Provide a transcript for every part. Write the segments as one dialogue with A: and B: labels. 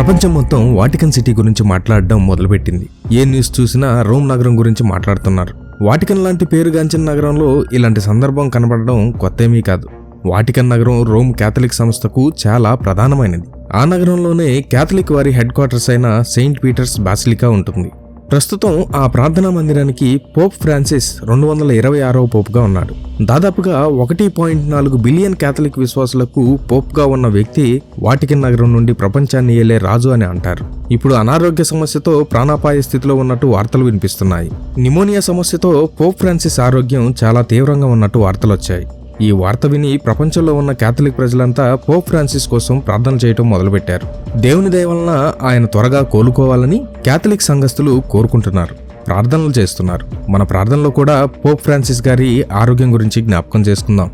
A: ప్రపంచం మొత్తం Vatican city గురించి మాట్లాడడం మొదలుపెట్టింది. ఏ న్యూస్ చూసినా రోమ్ నగరం గురించి మాట్లాడుతున్నారు. వాటికన్ లాంటి పేరుగాంచిన నగరంలో ఇలాంటి సందర్భం కనబడడం కొత్తేమీ కాదు. వాటికన్ నగరం రోమ్ క్యాథలిక్ సంస్థకు చాలా ప్రధానమైనది. ఆ నగరంలోనే క్యాథలిక్ వారి హెడ్ క్వార్టర్స్ అయిన సెయింట్ పీటర్స్ బాసిలికా ఉంటుంది. ప్రస్తుతం ఆ ప్రార్థనా మందిరానికి పోప్ ఫ్రాన్సిస్ రెండు వందల ఇరవై ఆరవ పోప్గా ఉన్నాడు. దాదాపుగా ఒకటి పాయింట్ నాలుగు బిలియన్ కేథలిక్ విశ్వాసులకు పోప్గా ఉన్న వ్యక్తి వాటికన్ నగరం నుండి ప్రపంచాన్ని ఏలే రాజు అని అంటారు. ఇప్పుడు అనారోగ్య సమస్యతో ప్రాణాపాయ స్థితిలో ఉన్నట్టు వార్తలు వినిపిస్తున్నాయి. నిమోనియా సమస్యతో పోప్ ఫ్రాన్సిస్ ఆరోగ్యం చాలా తీవ్రంగా ఉన్నట్టు వార్తలు వచ్చాయి ఈ వార్త విని ప్రపంచంలో ఉన్న క్యాథలిక్ ప్రజలంతా పోప్ ఫ్రాన్సిస్ కోసం ప్రార్థన చేయటం మొదలుపెట్టారు. దేవుని దయ వలన ఆయన త్వరగా కోలుకోవాలని క్యాథలిక్ సంఘస్థులు కోరుకుంటున్నారు. ప్రార్థనలు చేస్తున్నారు. మన ప్రార్థనలో కూడా పోప్ ఫ్రాన్సిస్ గారి ఆరోగ్యం గురించి జ్ఞాపకం చేసుకుందాం.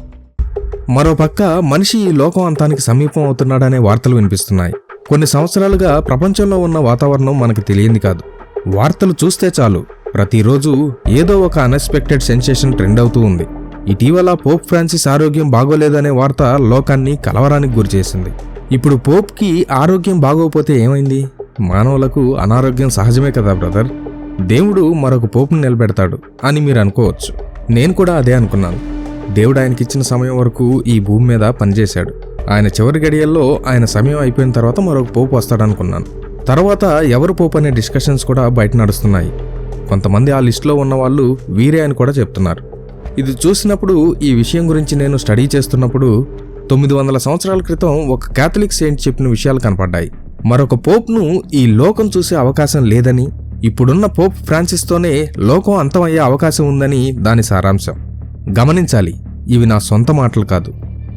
A: మరోపక్క మనిషి ఈ లోకం అంతానికి సమీపం అవుతున్నాడనే వార్తలు వినిపిస్తున్నాయి. కొన్ని సంవత్సరాలుగా ప్రపంచంలో ఉన్న వాతావరణం మనకు తెలియంది కాదు. వార్తలు చూస్తే చాలు. ప్రతిరోజు ఏదో ఒక అన్ఎక్స్పెక్టెడ్ సెన్సేషన్ ట్రెండ్ అవుతూ ఉంది. ఇటీవల పోప్ ఫ్రాన్సిస్ ఆరోగ్యం బాగోలేదనే వార్త లోకాన్ని కలవరానికి గురిచేసింది ఇప్పుడు పోప్కి ఆరోగ్యం బాగోకపోతే ఏమైంది? మానవులకు అనారోగ్యం సహజమే కదా బ్రదర్? దేవుడు మరొక పోపుని నిలబెడతాడు అని మీరు అనుకోవచ్చు. నేను కూడా అదే అనుకున్నాను. దేవుడు ఆయనకిచ్చిన సమయం వరకు ఈ భూమి మీద పనిచేశాడు. ఆయన చివరి గడియల్లో ఆయన సమయం అయిపోయిన తర్వాత మరొక పోపు వస్తాడనుకున్నాను. తర్వాత ఎవరు పోపు అనే డిస్కషన్స్ కూడా బయట నడుస్తున్నాయి. కొంతమంది ఆ లిస్టులో ఉన్న వాళ్ళు వీరే అని కూడా చెప్తున్నారు. ఇది చూసినప్పుడు ఈ విషయం గురించి నేను స్టడీ చేస్తున్నప్పుడు తొమ్మిది వందల సంవత్సరాల క్రితం ఒక క్యాథలిక్ సెయింట్ చెప్పిన విషయాలు కనపడ్డాయి. మరొక పోప్ను ఈ లోకం చూసే అవకాశం లేదని ఇప్పుడున్న పోప్ ఫ్రాన్సిస్తోనే లోకం అంతమయ్యే అవకాశం ఉందని దాని సారాంశం. గమనించాలి ఇవి నా సొంత మాటలు కాదు.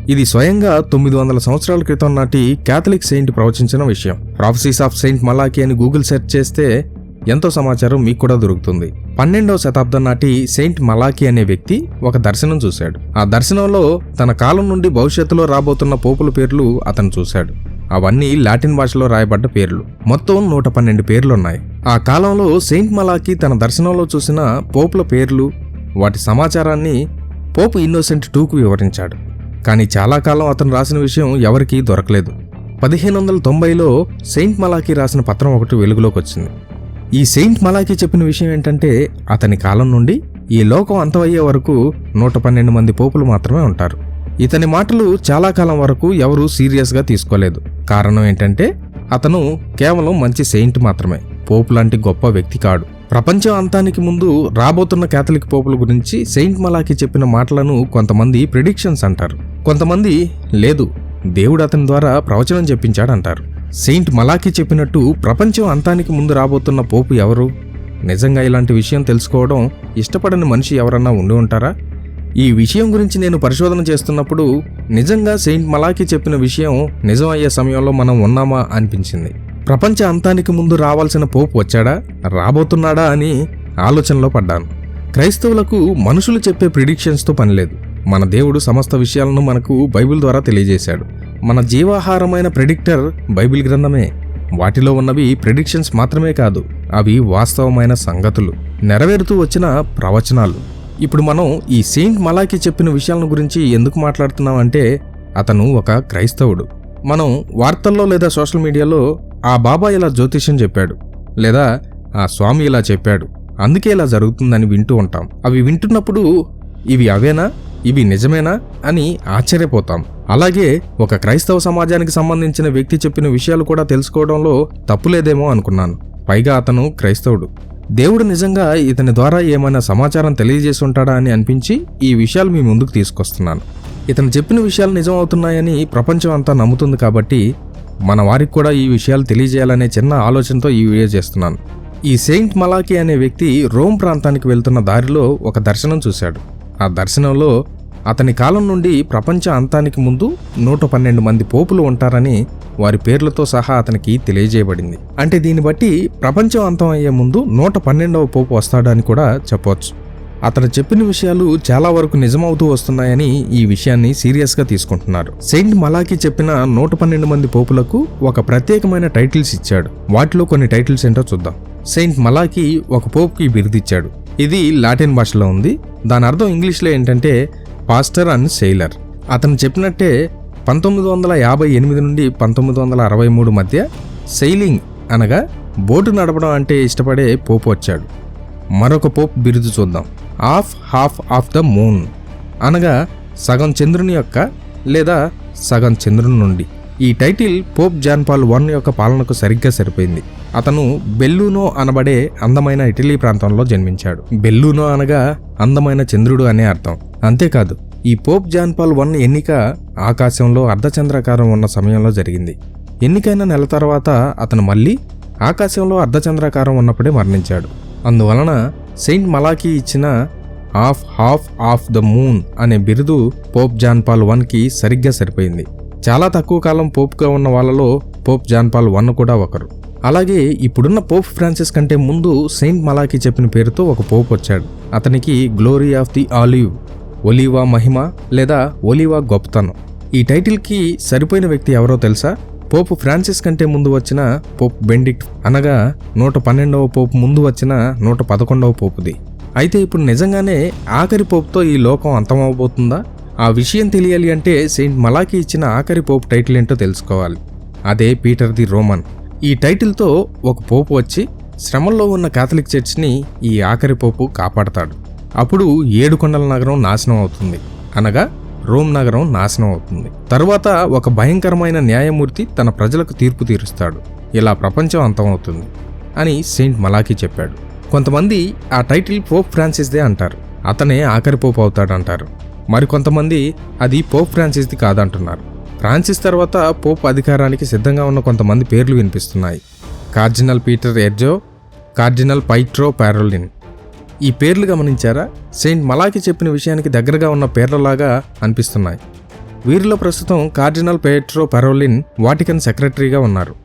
A: ఇది స్వయంగా తొమ్మిది వందల సంవత్సరాల క్రితం నాటి క్యాథలిక్ సెయింట్ ప్రవచించిన విషయం. ప్రాఫసీస్ ఆఫ్ సెయింట్ మలాకి అని గూగుల్ సెర్చ్ చేస్తే ఎంతో సమాచారం మీకు కూడా దొరుకుతుంది. పన్నెండవ శతాబ్దం నాటి సెయింట్ మలాకి అనే వ్యక్తి ఒక దర్శనం చూశాడు. ఆ దర్శనంలో తన కాలం నుండి భవిష్యత్తులో రాబోతున్న పోపుల పేర్లు అతను చూశాడు. అవన్నీ లాటిన్ భాషలో రాయబడ్డ పేర్లు. మొత్తం నూట పన్నెండు పేర్లున్నాయి. ఆ కాలంలో సెయింట్ మలాకి తన దర్శనంలో చూసిన పోపుల పేర్లు వాటి సమాచారాన్ని పోపు ఇన్నోసెంట్ టూకు వివరించాడు. కానీ చాలా కాలం అతను రాసిన విషయం ఎవరికీ దొరకలేదు. పదిహేను వందల తొంభైలో సెయింట్ మలాకి రాసిన పత్రం ఒకటి వెలుగులోకి వచ్చింది. ఈ సెయింట్ మలాకి చెప్పిన విషయం ఏంటంటే అతని కాలం నుండి ఈ లోకం అంతమయ్యే వరకు నూట పన్నెండు మంది పోపులు మాత్రమే ఉంటారు. ఇతని మాటలు చాలా కాలం వరకు ఎవరూ సీరియస్గా తీసుకోలేదు. కారణం ఏంటంటే అతను కేవలం మంచి సెయింట్ మాత్రమే. పోపు లాంటి గొప్ప వ్యక్తి కాడు. ప్రపంచం అంతానికి ముందు రాబోతున్న కేథలిక్ పోపుల గురించి సెయింట్ మలాకి చెప్పిన మాటలను కొంతమంది ప్రిడిక్షన్స్ అంటారు. కొంతమంది లేదు దేవుడు అతని ద్వారా ప్రవచనం చెప్పించాడంటారు. సెయింట్ మలాకి చెప్పినట్టు ప్రపంచం అంతానికి ముందు రాబోతున్న పోపు ఎవరు? నిజంగా ఇలాంటి విషయం తెలుసుకోవడం ఇష్టపడని మనిషి ఎవరన్నా ఉండి ఉంటారా? ఈ విషయం గురించి నేను పరిశోధన చేస్తున్నప్పుడు నిజంగా సెయింట్ మలాకి చెప్పిన విషయం నిజం అయ్యే సమయంలో మనం ఉన్నామా అనిపించింది. ప్రపంచ అంతానికి ముందు రావాల్సిన పోపు వచ్చాడా? రాబోతున్నాడా అని ఆలోచనలో పడ్డాను. క్రైస్తవులకు మనుషులు చెప్పే ప్రిడిక్షన్స్తో పనిలేదు. మన దేవుడు సమస్త విషయాలను మనకు బైబిల్ ద్వారా తెలియజేశాడు. మన జీవాహారమైన ప్రెడిక్టర్ బైబిల్ గ్రంథమే. వాటిలో ఉన్నవి ప్రిడిక్షన్స్ మాత్రమే కాదు అవి వాస్తవమైన సంగతులు. నెరవేరుతూ వచ్చిన ప్రవచనాలు. ఇప్పుడు మనం ఈ సెయింట్ మలాకి చెప్పిన విషయాల గురించి ఎందుకు మాట్లాడుతున్నామంటే అతను ఒక క్రైస్తవుడు. మనం వార్తల్లో లేదా సోషల్ మీడియాలో ఆ బాబా ఇలా జ్యోతిష్యం చెప్పాడు లేదా ఆ స్వామి ఇలా చెప్పాడు. అందుకే ఇలా జరుగుతుందని వింటూ ఉంటాం. అవి వింటున్నప్పుడు ఇవి అవేనా? ఇవి నిజమేనా? అని ఆశ్చర్యపోతాం. అలాగే ఒక క్రైస్తవ సమాజానికి సంబంధించిన వ్యక్తి చెప్పిన విషయాలు కూడా తెలుసుకోవడంలో తప్పులేదేమో అనుకున్నాను. పైగా అతను క్రైస్తవుడు. దేవుడు నిజంగా ఇతని ద్వారా ఏమైనా సమాచారం తెలియజేసి ఉంటాడా అని అనిపించి ఈ విషయాలు మీ ముందుకు తీసుకొస్తున్నాను. ఇతను చెప్పిన విషయాలు నిజం అవుతున్నాయని ప్రపంచం అంతా నమ్ముతుంది కాబట్టి మన వారికి కూడా ఈ విషయాలు తెలియజేయాలనే చిన్న ఆలోచనతో ఈ వీడియో చేస్తున్నాను. ఈ సెయింట్ మలాకి అనే వ్యక్తి రోమ్ ప్రాంతానికి వెళ్తున్న దారిలో ఒక దర్శనం చూశాడు. ఆ దర్శనంలో అతని కాలం నుండి ప్రపంచ అంతానికి ముందు నూట పన్నెండు మంది పోపులు ఉంటారని వారి పేర్లతో సహా అతనికి తెలియజేయబడింది. అంటే దీన్ని బట్టి ప్రపంచం అంతం అయ్యే ముందు నూట పన్నెండవ పోపు వస్తాడని కూడా చెప్పవచ్చు అతను చెప్పిన విషయాలు చాలా వరకు నిజమవుతూ వస్తున్నాయని ఈ విషయాన్ని సీరియస్గా తీసుకుంటున్నారు. సెయింట్ మలాకి చెప్పిన నూట పన్నెండు మంది పోపులకు ఒక ప్రత్యేకమైన టైటిల్స్ ఇచ్చాడు. వాటిలో కొన్ని టైటిల్స్ ఏంటో చూద్దాం. సెయింట్ మలాకి ఒక పోపుకి బిరుదిచ్చాడు. ఇది లాటిన్ భాషలో ఉంది. దాని అర్థం ఇంగ్లీష్లో ఏంటంటే పాస్టర్ అండ్ సెయిలర్. అతను చెప్పినట్టే పంతొమ్మిది వందల యాభై ఎనిమిది నుండి పంతొమ్మిది వందల అరవై మూడు మధ్య సెయిలింగ్ అనగా బోటు నడపడం అంటే ఇష్టపడే పోపు వచ్చాడు. మరొక పోప్ బిరుదు చూద్దాం. Half half of the moon అనగా సగం చంద్రుని యొక్క లేదా సగం చంద్రుని నుండి. ఈ title Pope John Paul one యొక్క పాలనకు సరిగ్గా సరిపోయింది. అతను బెల్లూనో అనబడే అందమైన ఇటలీ ప్రాంతంలో జన్మించాడు. బెల్లూనో అనగా అందమైన చంద్రుడు అనే అర్థం. అంతేకాదు ఈ పోప్ జాన్ పాల్ వన్ ఎన్నిక ఆకాశంలో అర్ధచంద్రాకారం ఉన్న సమయంలో జరిగింది. ఎన్నికైన నెల తర్వాత అతను మళ్ళీ ఆకాశంలో అర్ధచంద్రాకారం ఉన్నప్పుడే మరణించాడు. అందువలన సెయింట్ మలాకి ఇచ్చిన half half of the moon అనే బిరుదు పోప్ జాన్ పాల్ వన్కి సరిగ్గా సరిపోయింది. చాలా తక్కువ కాలం పోప్గా ఉన్న వాళ్ళలో పోప్ జాన్ పాల్ వన్ కూడా ఒకరు. అలాగే ఇప్పుడున్న పోప్ ఫ్రాన్సిస్ కంటే ముందు సెయింట్ మలాకి చెప్పిన పేరుతో ఒక పోప్ వచ్చాడు. అతనికి గ్లోరీ ఆఫ్ ది ఆలివ్ ఒలీవా మహిమ లేదా ఒలీవా గొప్పతనం. ఈ టైటిల్కి సరిపోయిన వ్యక్తి ఎవరో తెలుసా? పోపు ఫ్రాన్సిస్ కంటే ముందు వచ్చిన పోప్ బెండిక్ట్ అనగా నూట పన్నెండవ పోపు ముందు వచ్చిన నూట పదకొండవ పోపుది. అయితే ఇప్పుడు నిజంగానే ఆఖరి పోపుతో ఈ లోకం అంతమవబోతుందా? ఆ విషయం తెలియాలి అంటే సెయింట్ మలాకి ఇచ్చిన ఆఖరి పోపు టైటిల్ ఏంటో తెలుసుకోవాలి. అదే పీటర్ ది రోమన్. ఈ టైటిల్తో ఒక పోపు వచ్చి శ్రమల్లో ఉన్న కాథలిక్ చర్చ్ని ఈ ఆఖరి పోపు కాపాడతాడు. అప్పుడు ఏడుకొండల నగరం నాశనం అవుతుంది. అనగా రోమ్ నగరం నాశనం అవుతుంది. తరువాత ఒక భయంకరమైన న్యాయమూర్తి తన ప్రజలకు తీర్పు తీరుస్తాడు. ఇలా ప్రపంచం అంతమవుతుంది అని సెయింట్ మలాకి చెప్పాడు. కొంతమంది ఆ టైటిల్ పోప్ ఫ్రాన్సిస్దే అంటారు. అతనే ఆఖరి పోప్ అవుతాడంటారు. మరికొంతమంది అది పోప్ ఫ్రాన్సిస్ది కాదంటున్నారు. ఫ్రాన్సిస్ తర్వాత పోప్ అధికారానికి సిద్ధంగా ఉన్న కొంతమంది పేర్లు వినిపిస్తున్నాయి. కార్జినల్ పీటర్ ఎర్జో కార్జినల్ పైట్రో పారోలిన్ ఈ పేర్లు గమనించారా? సెయింట్ మలాకి చెప్పిన విషయానికి దగ్గరగా ఉన్న పేర్లలాగా అనిపిస్తున్నాయి. వీరిలో ప్రస్తుతం కార్డినల్ పేట్రో పెరోలిన్ వాటికన్ సెక్రటరీగా ఉన్నారు.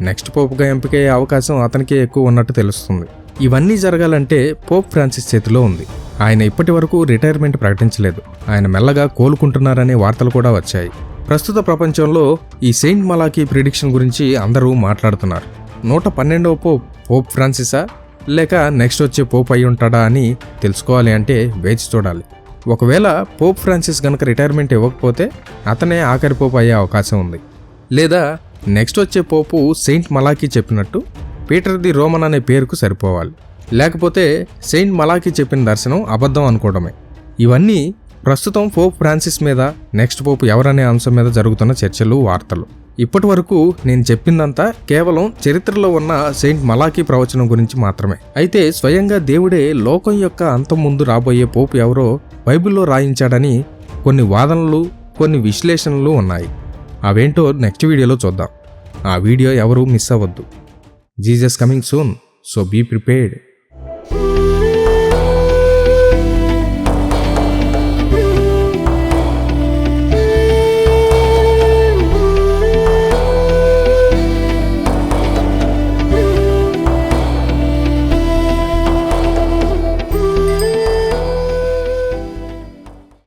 A: నెక్స్ట్ పోప్గా ఎంపికయ్యే అవకాశం అతనికే ఎక్కువ ఉన్నట్టు తెలుస్తుంది. ఇవన్నీ జరగాలంటే పోప్ ఫ్రాన్సిస్ చేతిలో ఉంది. ఆయన ఇప్పటి వరకు రిటైర్మెంట్ ప్రకటించలేదు. ఆయన మెల్లగా కోలుకుంటున్నారనే వార్తలు కూడా వచ్చాయి. ప్రస్తుత ప్రపంచంలో ఈ సెయింట్ మలాకి ప్రిడిక్షన్ గురించి అందరూ మాట్లాడుతున్నారు. నూట పన్నెండవ పోప్ పోప్ ఫ్రాన్సిసా? లేక నెక్స్ట్ వచ్చే పోప్ అయి ఉంటాడా అని తెలుసుకోవాలి అంటే వేచి చూడాలి. ఒకవేళ పోప్ ఫ్రాన్సిస్ గనక రిటైర్మెంట్ ఇవ్వకపోతే అతనే ఆఖరి పోప్ అయ్యే అవకాశం ఉంది. లేదా నెక్స్ట్ వచ్చే పోపు సెయింట్ మలాకి చెప్పినట్టు పీటర్ ది రోమన్ అనే పేరుకు సరిపోవాలి. లేకపోతే సెయింట్ మలాకి చెప్పిన దర్శనం అబద్ధం అనుకోవడమే. ఇవన్నీ ప్రస్తుతం పోప్ ఫ్రాన్సిస్ మీద నెక్స్ట్ పోపు ఎవరనే అంశం మీద జరుగుతున్న చర్చలు వార్తలు. ఇప్పటి వరకు నేను చెప్పిందంతా కేవలం చరిత్రలో ఉన్న సెయింట్ మలాకీ ప్రవచనం గురించి మాత్రమే. అయితే స్వయంగా దేవుడే లోకం యొక్క అంతం ముందు రాబోయే పోపు ఎవరో బైబిల్లో రాయించాడని కొన్ని వాదనలు కొన్ని విశ్లేషణలు ఉన్నాయి. అవేంటో నెక్స్ట్ వీడియోలో చూద్దాం. ఆ వీడియో ఎవరూ మిస్ అవ్వద్దు. Jesus coming soon so be prepared.